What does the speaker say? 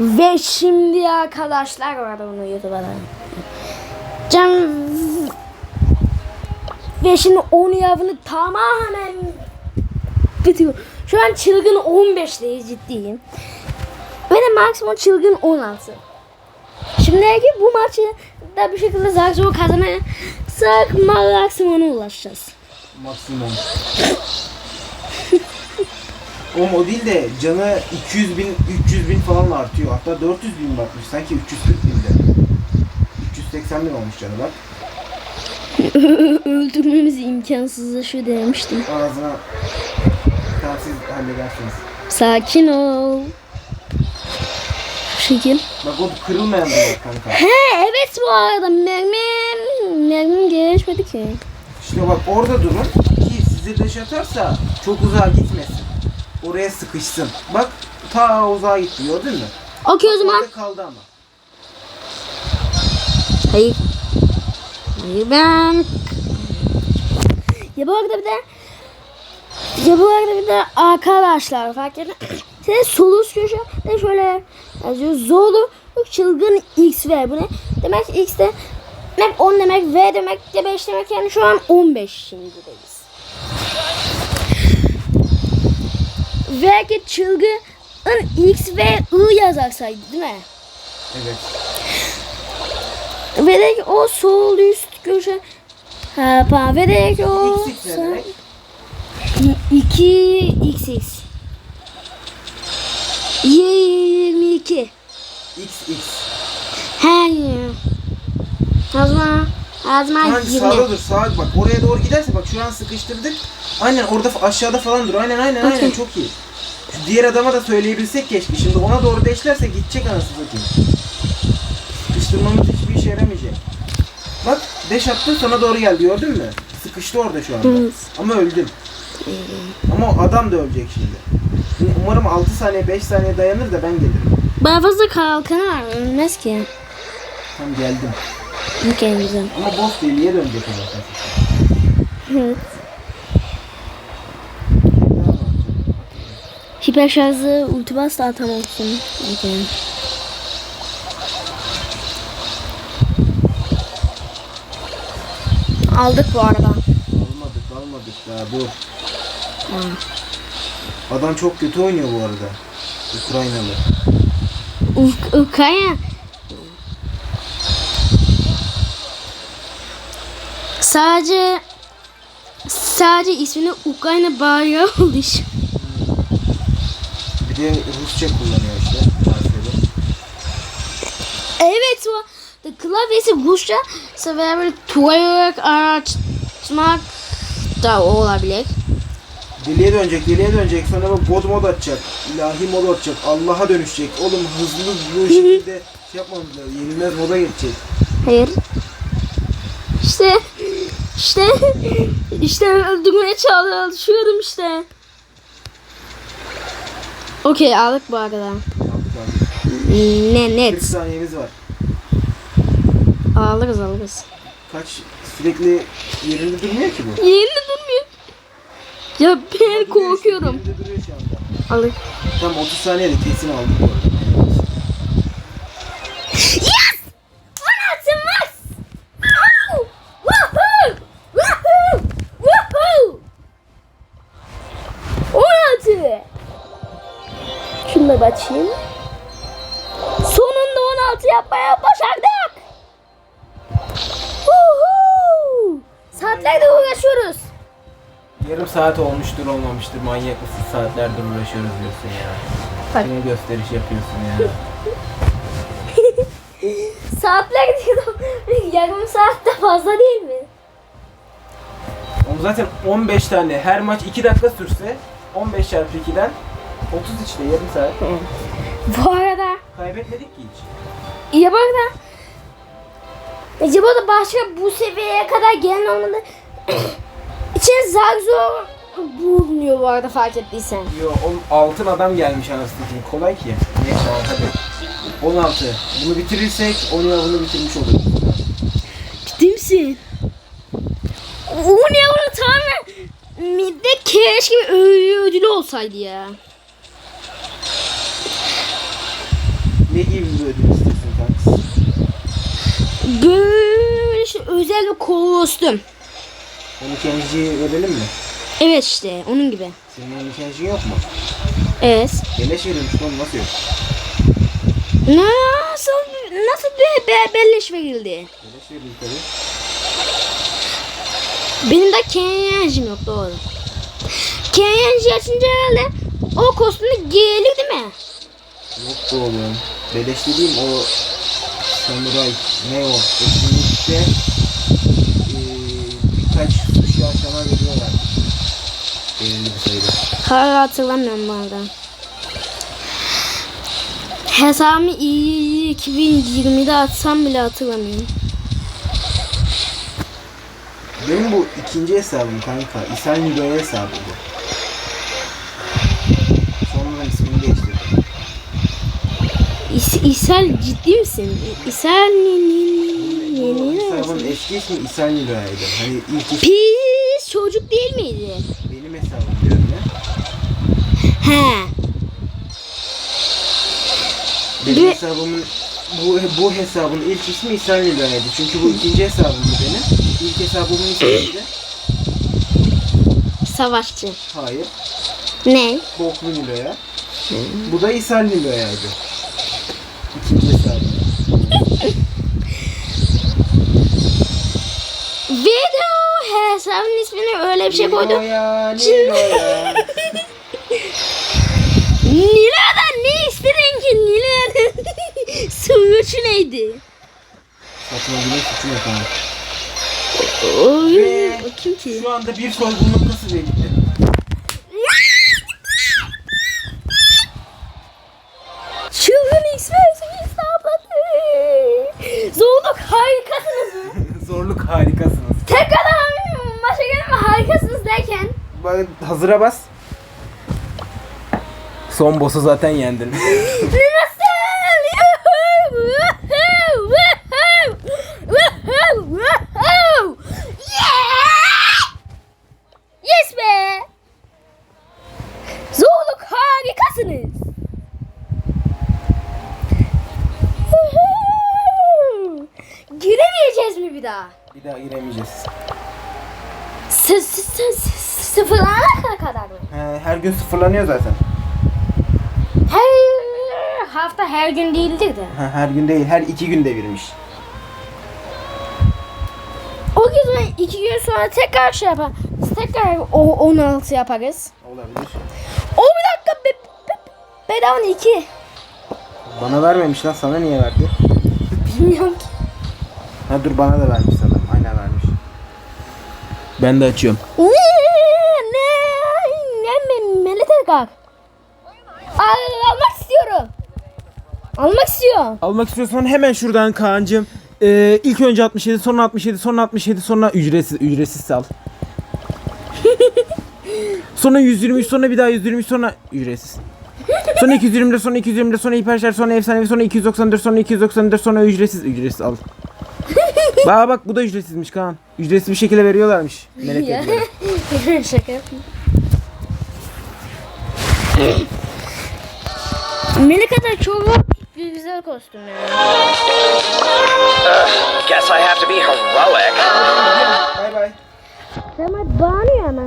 Ve şimdi arkadaşlar var onu YouTube'a. Can ve şimdi onu yavını tamamen bitiyor. Şu an çılgın 15'teyiz ciddiyim. Ve de maksimum çılgın 16. Şimdi ki bu maçı da bir şekilde zar zor kazanırsak maksimuma ulaşacağız. Maksimum. Oğlum o değil de canı 200 bin, 300 bin falan artıyor. Hatta 400 bin bakmış. Sanki 340 binde. 380 bin olmuş canı bak. Öldürmemiz imkansızlaşıyor demiştim. Ağzına tamam siz halledersiniz. Sakin ol. Şekil. Bak o kırılmayan bak kanka. He evet bu arada mermim mermim geçmedi ki. İşte bak orada durun ki size deş atarsa çok uzağa gitmesin. Oraya sıkışsın. Bak ta uzağa gitti gördün mü? Okey o zaman. Orada kaldı ama. Hayır. Hayır ben. Ya bu arada bir de ya bu arada bir de arkadaşlar fark edin. Size solus köşede şöyle yazıyor. Zolu çılgın X ve bu ne? Demek X de demek 10 demek V demek de 5 demek yani şu an 15 şimdideyiz. Belki çılgın X ve I yazarsaydı değil mi? Evet. Ve de o sol üst köşe ha, pardon. Ve de o XX ne demek? 2 XX 22 XX. He. Azma Azma Hangi 20 sağda dur sağa bak oraya doğru giderse bak şu an sıkıştırdık. Aynen orada aşağıda falan dur. Aynen aynen aynen Okey. çok iyi. Şu diğer adama da söyleyebilsek keşke. Şimdi ona doğru deşlerse gidecek anasını satayım. Sıkıştırmamız hiçbir işe yaramayacak. Bak deş attı sana doğru geldi gördün mü? Sıkıştı orada şu anda. Evet. Ama öldüm. Ama o adam da ölecek şimdi. Umarım 6 saniye 5 saniye dayanır da ben gelirim. Bana fazla kalkanı var ölmez ki. Tam geldim. Okey güzel. Ama boss değil niye dönecek o Evet. Hiper şarjı ulti bas da atamazsın. Okey. Aldık bu arada. Almadık almadık daha dur. Adam çok kötü oynuyor bu arada. Ukraynalı. Uk Ukrayna. Sadece sadece ismini Ukrayna bayrağı oldu de Rusça kullanıyor işte. Evet o klavyesi Rusça sever twerk araçmak da olabilir. Deliye dönecek, deliye dönecek. Sonra bak god mod atacak. ilahi mod atacak. Allah'a dönüşecek. Oğlum hızlı bu şekilde şey yapmamız lazım. Yenilmez moda geçecek. Hayır. İşte işte işte öldürmeye çalışıyorum işte. Okey aldık bu arada. Aldık aldık. Ne 40 net. saniyemiz var. Alırız alırız. Kaç sürekli yerinde durmuyor ki bu. Yerinde durmuyor. Ya ben korkuyorum. Yerinde duruyor şu anda. Alır. Tam 30 saniyede kesin aldık bu arada. Şunu da açayım. Sonunda 16 yapmaya başardık. Woohoo! Saatlerdir uğraşıyoruz. Yarım saat olmuştur olmamıştır manyak mısın saatlerdir uğraşıyoruz diyorsun ya. Bak. Yine gösteriş yapıyorsun ya. Saatler diyorum. Yarım saat de fazla değil mi? Oğlum zaten 15 tane her maç 2 dakika sürse 15 çarpı 2'den 30 işte yarım saat. Bu arada Kaybetmedik ki hiç. Ya bu arada Acaba da başka bu seviyeye kadar gelen olmadı. İçine zar zor bulunuyor bu arada fark ettiysen. Yo oğlum altın adam gelmiş anasını satayım. Kolay ki. Neyse tamam hadi. 16. Bunu bitirirsek 10 bunu bitirmiş oluruz. Ciddi misin? O ne onu tamamen midde keşke bir ödülü olsaydı ya. Ne gibi bir ödül istiyorsun kanka? Böyle işte özel bir kostüm. 12. verelim mi? Evet işte onun gibi. Senin 12. yok mu? Evet. Beleş verilmiş oğlum nasıl yok? Nasıl nasıl bir be belleş verildi? Beleş verilmiş tabii. Benim de Kenyancım yok doğru. Kenyancı açınca herhalde o kostümü giyelim değil mi? Yok bu oğlum. Beleş dediğim o samuray ne o? Etkinlikte birkaç sushi aşama veriyorlar. Belirli bir sayıda. Hala hatırlamıyorum bu arada. Hesabımı iyi 2020'de atsam bile hatırlamıyorum. Benim bu ikinci hesabım kanka. İshal Nilo'ya hesabı bu. İs İshal ciddi misin? İshal ni ni ni Bu ni ni hesabın eski ismi İshal Nilo'yaydı. Hani ilk isim Pis çocuk değil miydi? benim hesabım diyorum ya. He. Benim Bir- hesabımın bu, bu hesabın ilk ismi İshal Nilo'yaydı. Çünkü bu ikinci hesabımdı benim. İlk hesabımın ismi neydi? Savaşçı. Hayır. Ne? Boklu Nilo'ya. Bu da İshal Nilo'yaydı. İkinci hesabım. Hesabın ismini öyle bir şey koydum. Nilo'ya. Nilay'dan ne istedin ki Nilay'dan? Sığırçı neydi? Saçma gibi suçu yok ama. Kim ki? Şu anda bir soygun noktası belirtti. Bak hazıra bas. Son boss'u zaten yendin. Yes be! Zorluk harikasınız. Giremeyeceğiz mi bir daha? bir daha giremeyeceğiz. S s s s sıfırlanana kadar mı? He, her gün sıfırlanıyor zaten. Her hafta her gün değildir de. Ha, her gün değil, her iki gün devirmiş. O gün iki gün sonra tekrar şey yapar. Tekrar o 16 yaparız. Olabilir. O bir dakika be, be, bedava iki. Bana vermemiş lan, sana niye verdi? Bilmiyorum ki. Ha dur bana da vermiş sana. Aynen vermiş. Ben de açıyorum. Ne kalk. Al, almak istiyorum. Almak istiyorum. Almak istiyorsan hemen şuradan Kaan'cığım. Ee, ilk önce 67, sonra 67, sonra 67, sonra ücretsiz, ücretsiz sal. sonra 123, sonra bir daha 123, sonra ücretsiz. Sonra 224, sonra 224, sonra hiperşarj, sonra efsanevi, sonra 294, sonra 294, sonra ücretsiz, ücretsiz al. Bak bak bu da ücretsizmiş Kaan. Ücretsiz bir şekilde veriyorlarmış. Melek. Şaka yapayım. Melika da çok güzel kostüm yani. Guess I have to be heroic. Bay bay. Hemen bağırıyor hemen.